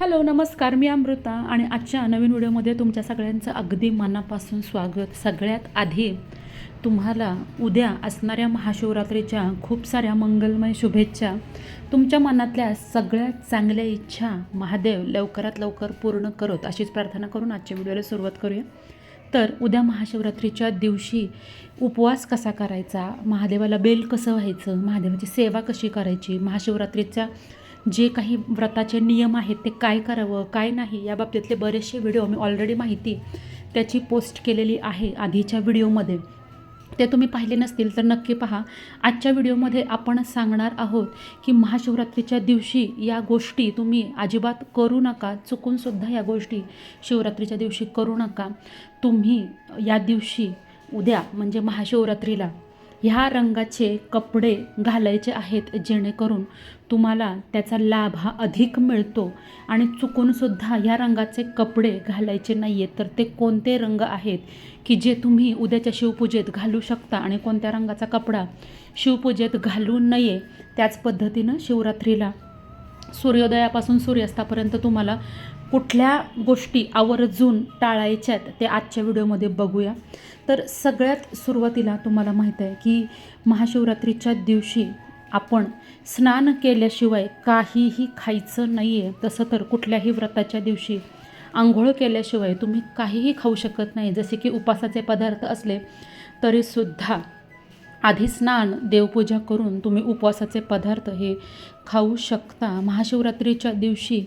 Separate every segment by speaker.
Speaker 1: Hello नमस्कार मी अमृता आणि आजच्या नवीन व्हिडिओमध्ये तुमच्या सगळ्यांचं अगदी मनापासून स्वागत. सगळ्यात आधी तुम्हाला उद्या असणाऱ्या महाशिवरात्रीच्या खूप साऱ्या मंगलमय शुभेच्छा. तुमच्या मनातल्या सगळ्यात चांगल्या इच्छा महादेव लवकरात लवकर पूर्ण करत अशीच प्रार्थना करून आजच्या व्हिडिओला सुरुवात करूया. तर उद्या महाशिवरात्रीच्या दिवशी उपवास कसा करायचा? महादेवाला बेल कसं व्हायचं? महादेवाची सेवा कशी करायची? महाशिवरात्रीच्या जे काही व्रताचे नियम आहेत ते काय करावं काय नाही या बाबतीतले बरेचसे व्हिडिओ मी ऑलरेडी माहिती त्याची पोस्ट केलेली आहे आधीच्या व्हिडिओमध्ये. ते तुम्ही पाहिले नसतील तर नक्की पहा. आजच्या व्हिडिओमध्ये आपण सांगणार आहोत की महाशिवरात्रीच्या दिवशी या गोष्टी तुम्ही अजिबात करू नका चुकूनसुद्धा या गोष्टी शिवरात्रीच्या दिवशी करू नका. तुम्ही या दिवशी उद्या म्हणजे महाशिवरात्रीला ह्या रंगाचे कपडे घालायचे आहेत जेणेकरून तुम्हाला त्याचा लाभ हा अधिक मिळतो. आणि चुकूनसुद्धा ह्या रंगाचे कपडे घालायचे नाही आहेत तर ते कोणते रंग आहेत की जे तुम्ही उद्याच्या शिवपूजेत घालू शकता आणि कोणत्या रंगाचा कपडा शिवपूजेत घालू नये त्याच पद्धतीनं शिवरात्रीला सूर्योदयापासून सूर्यास्तापर्यंत तुम्हाला कुठल्या गोष्टी आवर्जून टाळायच्यात ते आजच्या व्हिडिओमध्ये बघूया. तर सगळ्यात सुरुवातीला तुम्हाला माहीत आहे की महाशिवरात्रीच्या दिवशी आपण स्नान केल्याशिवाय काहीही खायचं नाही आहे तसं तर कुठल्याही व्रताच्या दिवशी आंघोळ केल्याशिवाय तुम्ही काहीही खाऊ शकत नाही. जसे की उपासाचे पदार्थ असले तरीसुद्धा आधी स्नान देवपूजा करून तुम्ही उपवासाचे पदार्थ हे खाऊ शकता. महाशिवरात्रीच्या दिवशी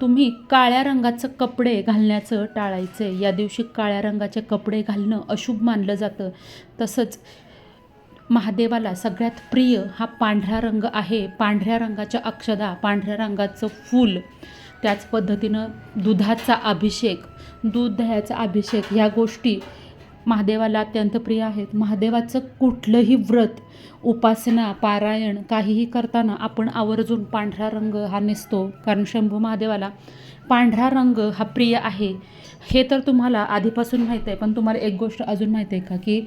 Speaker 1: तुम्ही काळ्या रंगाचं कपडे घालण्याचं टाळायचं. या दिवशी काळ्या रंगाचे कपडे घालणं अशुभ मानलं जातं. तसंच महादेवाला सगळ्यात प्रिय हा पांढरा रंग आहे. पांढऱ्या रंगाच्या अक्षदा पांढऱ्या रंगाचं फूल त्याच पद्धतीनं दुधाचा अभिषेक दूध दह्याचा अभिषेक ह्या गोष्टी महादेवाला अत्यंत प्रिय आहेत. महादेवाचं कुठलंही व्रत उपासना पारायण काहीही करताना आपण आवर्जून पांढरा रंग हा नेसतो. कारण शंभू महादेवाला पांढरा रंग हा प्रिय आहे. हे तर तुम्हाला आधीपासून माहीत आहे पण तुम्हाला एक गोष्ट अजून माहीत आहे का? की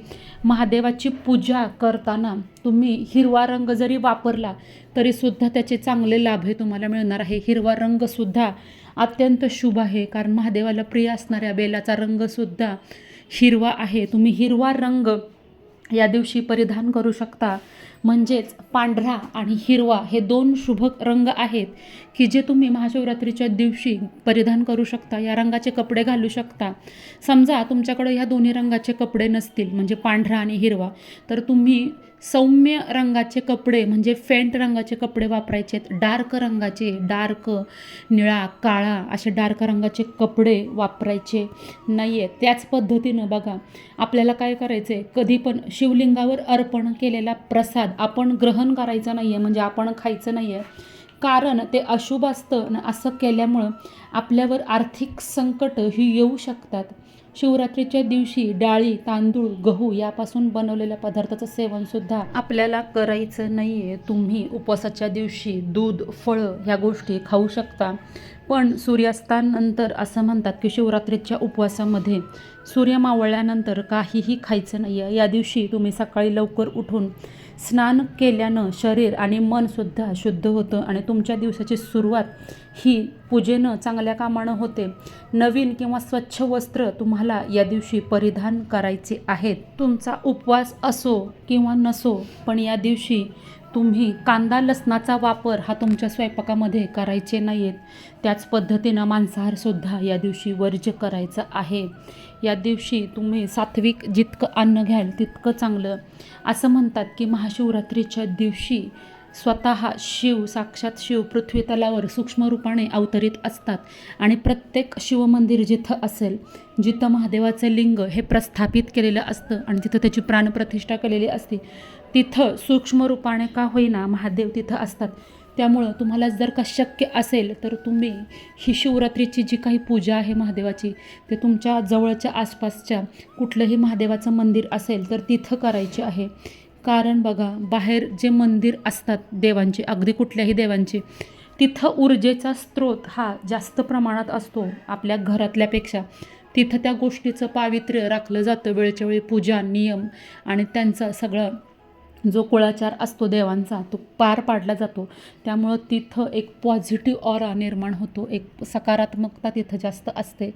Speaker 1: महादेवाची पूजा करताना तुम्ही हिरवा रंग जरी वापरला तरीसुद्धा त्याचे चांगले लाभ हे तुम्हाला मिळणार आहे. हिरवा रंगसुद्धा अत्यंत शुभ आहे. कारण महादेवाला प्रिय असणाऱ्या बेलाचा रंगसुद्धा हिरवा आहे. तुम्ही हिरवा रंग या दिवशी परिधान करू शकता. म्हणजेच पांढरा आणि हिरवा हे दोन शुभ रंग आहेत की जे तुम्ही महाशिवरात्रीच्या दिवशी परिधान करू शकता. या रंगाचे कपडे घालू शकता. समजा तुमच्याकडे ह्या दोन्ही रंगाचे कपडे नसतील म्हणजे पांढरा आणि हिरवा तर तुम्ही सौम्य रंगाचे कपडे म्हणजे फेंट रंगाचे कपडे वापरायचे आहेत. डार्क रंगाचे डार्क निळा काळा असे डार्क रंगाचे कपडे वापरायचे नाही आहेत त्याच पद्धतीनं बघा आपल्याला काय करायचं आहे कधी पण शिवलिंगावर अर्पण केलेला प्रसाद आपण ग्रहण करायचा नाही आहे म्हणजे आपण खायचं नाही आहे कारण ते अशुभ असतं असं केल्यामुळं आपल्यावर आर्थिक संकट ही येऊ शकतात. शिवरात्रीच्या दिवशी डाळी तांदूळ गहू यापासून बनवलेल्या पदार्थाचं सेवनसुद्धा आपल्याला करायचं नाही आहे तुम्ही उपवासाच्या दिवशी दूध फळं ह्या गोष्टी खाऊ शकता. पण सूर्यास्तानंतर असं म्हणतात की शिवरात्रीच्या उपवासामध्ये सूर्य मावळल्यानंतर काहीही खायचं नाही आहे या दिवशी तुम्ही सकाळी लवकर उठून स्नान केल्यानं शरीर आणि मनसुद्धा शुद्ध होतं आणि तुमच्या दिवसाची सुरुवात ही पूजेनं चांगल्या कामानं होते. नवीन किंवा स्वच्छ वस्त्र तुम्हाला या दिवशी परिधान करायचे आहेत. तुमचा उपवास असो किंवा नसो पण या दिवशी तुम्ही कांदा लसणाचा वापर हा तुमच्या स्वयंपाकामध्ये करायचे नाही आहेत त्याच पद्धतीनं मांसाहारसुद्धा या दिवशी वर्ज्य करायचं आहे. या दिवशी तुम्ही सात्विक जितकं अन्न घ्याल तितकं चांगलं. असं म्हणतात की महाशिवरात्रीच्या दिवशी स्वतः शिव साक्षात शिव पृथ्वी तलावर सूक्ष्म रूपाने अवतरित असतात आणि प्रत्येक शिवमंदिर जिथं असेल जिथं महादेवाचं लिंग हे प्रस्थापित केलेलं असतं आणि तिथं त्याची प्राणप्रतिष्ठा केलेली असते तिथं सूक्ष्म रूपाने का होईना महादेव तिथं असतात. त्यामुळं तुम्हाला जर का शक्य असेल तर तुम्ही ही शिवरात्रीची जी काही पूजा आहे महादेवाची ते तुमच्या जवळच्या आसपासच्या कुठलंही महादेवाचं मंदिर असेल तर तिथं करायची आहे. कारण बघा बाहेर जे मंदिर असतात देवांचे अगदी कुठल्याही देवांचे तिथं ऊर्जेचा स्रोत हा जास्त प्रमाणात असतो आपल्या घरातल्यापेक्षा. तिथं त्या गोष्टीचं पावित्र्य राखलं जातं वेळच्या वेळी पूजा नियम आणि त्यांचं सगळं जो कुळाचार असतो देवांचा तो पार पाडला जातो. त्यामुळं तिथं एक पॉझिटिव्ह ऑरा निर्माण होतो. एक सकारात्मकता तिथं जास्त असते.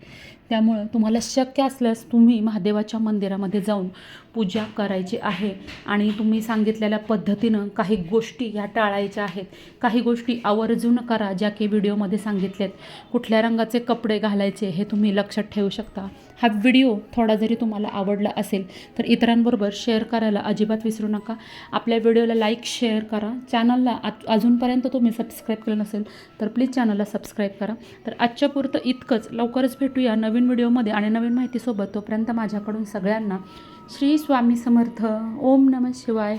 Speaker 1: त्यामुळं तुम्हाला शक्य असल्यास तुम्ही महादेवाच्या मंदिरामध्ये जाऊन पूजा करायची आहे. आणि तुम्ही सांगितलेल्या पद्धतीनं काही गोष्टी ह्या टाळायच्या आहेत. काही गोष्टी आवर्जून करा ज्या की व्हिडिओमध्ये सांगितलेत. कुठल्या रंगाचे कपडे घालायचे हे तुम्ही लक्षात ठेवू शकता. हा व्हिडिओ थोडा जरी तुम्हाला आवडला असेल तर इतरांबरोबर शेअर करायला अजिबात विसरू नका. आपल्या व्हिडिओला लाईक शेअर करा. चॅनलला आ अजूनपर्यंत तुम्ही सबस्क्राईब केलं नसेल तर प्लीज चॅनलला सबस्क्राईब करा. तर आजच्या पुरतं इतकंच. लवकरच भेटूया नवीन व्हिडिओमध्ये आणि नवीन माहितीसोबत. तोपर्यंत माझ्याकडून सगळ्यांना श्री स्वामी समर्थ. ओम नमः शिवाय.